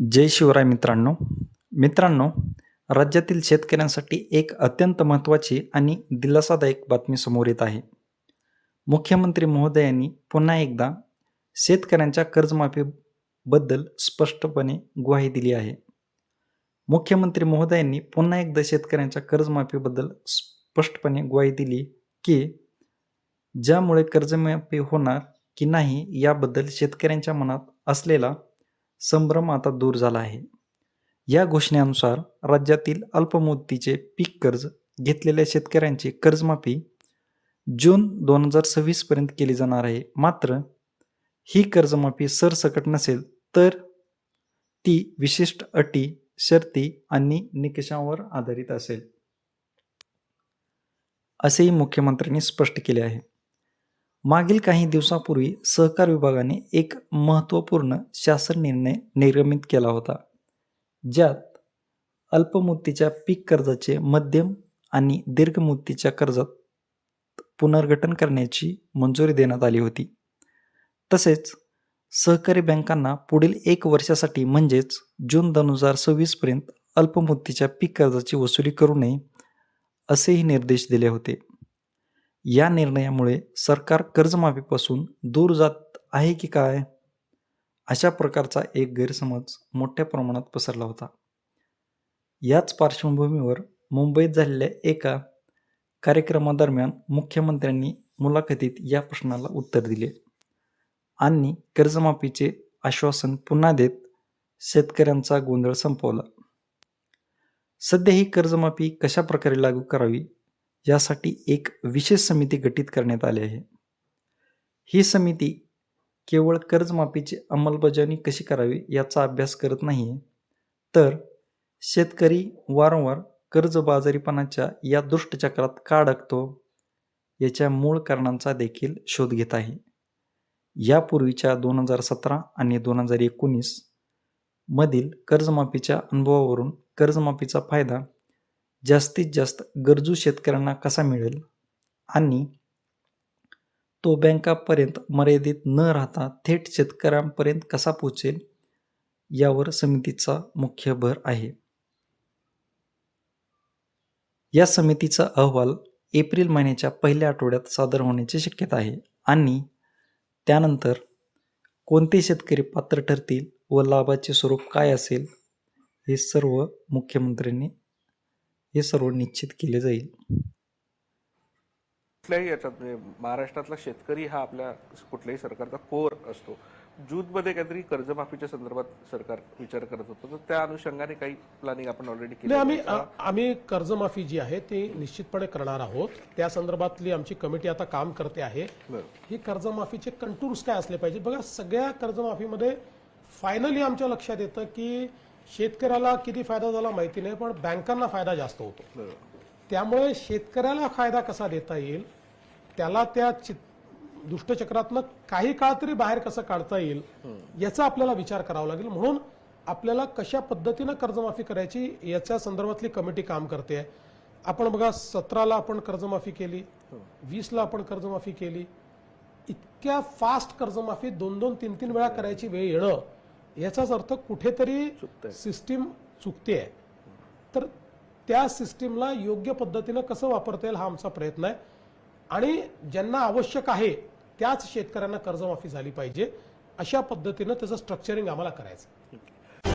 जय शिवराय मित्रांनो. मित्रांनो राज्यातील शेतकऱ्यांसाठी एक अत्यंत महत्त्वाची आणि दिलासादायक बातमी समोर येत आहे. मुख्यमंत्री महोदयांनी पुन्हा एकदा शेतकऱ्यांच्या कर्जमाफीबद्दल स्पष्टपणे ग्वाही दिली आहे. मुख्यमंत्री महोदयांनी पुन्हा एकदा शेतकऱ्यांच्या कर्जमाफीबद्दल स्पष्टपणे ग्वाही दिली की ज्यामुळे कर्जमाफी होणार की नाही याबद्दल शेतकऱ्यांच्या मनात असलेला संभ्रम आता दूर झाला आहे. या घोषणेनुसार राज्यातील अल्पमुदतीचे पीक कर्ज घेतलेल्या शेतकऱ्यांची कर्जमाफी जून दोन हजार सव्वीसपर्यंत केली जाणार आहे. मात्र ही कर्जमाफी सरसकट नसेल तर ती विशिष्ट अटी शर्ती आणि निकषांवर आधारित असेल. असेही मुख्यमंत्र्यांनी स्पष्ट केले आहे. मागील काही दिवसापूर्वी सहकार विभागाने एक महत्त्वपूर्ण शासन निर्णय निर्गमित केला होता ज्यात अल्पमुदतीच्या पीक कर्जाचे मध्यम आणि दीर्घ मुदतीच्या कर्जात पुनर्गठन करण्याची मंजुरी देण्यात आली होती. तसेच सहकारी बँकांना पुढील एक वर्षासाठी म्हणजेच जून दोन हजार सव्वीसपर्यंत अल्पमुदतीच्या पीक कर्जाची वसुली करू नये असेही निर्देश दिले होते. या निर्णयामुळे सरकार कर्जमाफीपासून दूर जात आहे की काय? अशा प्रकारचा एक गैरसमज मोठ्या प्रमाणात पसरला होता. याच पार्श्वभूमीवर मुंबईत झालेल्या एका कार्यक्रमादरम्यान मुख्यमंत्र्यांनी मुलाखतीत या प्रश्नाला उत्तर दिले. आणि कर्जमाफीचे आश्वासन पुन्हा देत शेतकऱ्यांचा गोंधळ संपवला. सध्या ही कर्जमाफी कशा प्रकारे लागू करावी यासाठी एक विशेष समिती गठीत करण्यात आली आहे. ही समिती केवळ कर्जमाफीची अंमलबजावणी कशी करावी याचा अभ्यास करत नाही तर शेतकरी वारंवार कर्जबाजारीपणाच्या या दुष्टचक्रात का अडकतो याच्या मूळ कारणांचा देखील शोध घेत आहे. यापूर्वीच्या दोन हजार सतरा आणि दोन हजार एकोणीस मधील कर्जमाफीच्या अनुभवावरून कर्जमाफीचा फायदा जास्तीत जास्त गरजू शेतकऱ्यांना कसा मिळेल? आणि तो बँकापर्यंत मर्यादित न राहता थेट शेतकऱ्यांपर्यंत कसा पोचेल यावर समितीचा मुख्य भर आहे. या समितीचा अहवाल एप्रिल महिन्याच्या पहिल्या आठवड्यात सादर होण्याची शक्यता आहे आणि त्यानंतर कोणते शेतकरी पात्र ठरतील व लाभाचे स्वरूप काय असेल हे सर्व मुख्यमंत्र्यांनी हे सर्व निश्चित केले जाईल. कुठल्याही याच्यात म्हणजे महाराष्ट्रातला शेतकरी हा आपल्या कुठल्याही सरकारचा कोर असतो. जूनमध्ये काहीतरी कर्जमाफीच्या संदर्भात सरकार विचार करत होतं. तर त्या अनुषंगाने काही प्लॅनिंग आपण ऑलरेडी केली नाही आम्ही आम्ही कर्जमाफी जी आहे ती निश्चितपणे करणार आहोत. त्या संदर्भातली आमची कमिटी आता काम करते आहे. ही कर्जमाफीचे कंटूर्स काय असले पाहिजे? बघा सगळ्या कर्जमाफीमध्ये फायनली आमच्या लक्षात येतं की शेतकऱ्याला किती फायदा झाला माहिती नाही पण बँकांना फायदा जास्त होतो. त्यामुळे शेतकऱ्याला फायदा कसा देता येईल त्याला त्या दुष्टचक्रातनं काही काळ तरी बाहेर कसं काढता येईल याचा आपल्याला विचार करावा लागेल. म्हणून आपल्याला कशा पद्धतीनं कर्जमाफी करायची याच्या संदर्भातली कमिटी काम करते. आपण बघा सतराला आपण कर्जमाफी केली वीसला आपण कर्जमाफी केली इतक्या फास्ट कर्जमाफी दोन दोन तीन तीन वेळा करायची वेळ येणं याचाच अर्थ कुठेतरी. सिस्टीम चुकते तर त्या सिस्टीमला योग्य पद्धतीनं कसं वापरता येईल हा आमचा प्रयत्न आहे आणि ज्यांना आवश्यक आहे त्याच शेतकऱ्यांना कर्जमाफी झाली पाहिजे अशा पद्धतीनं त्याचं स्ट्रक्चरिंग आम्हाला करायचं.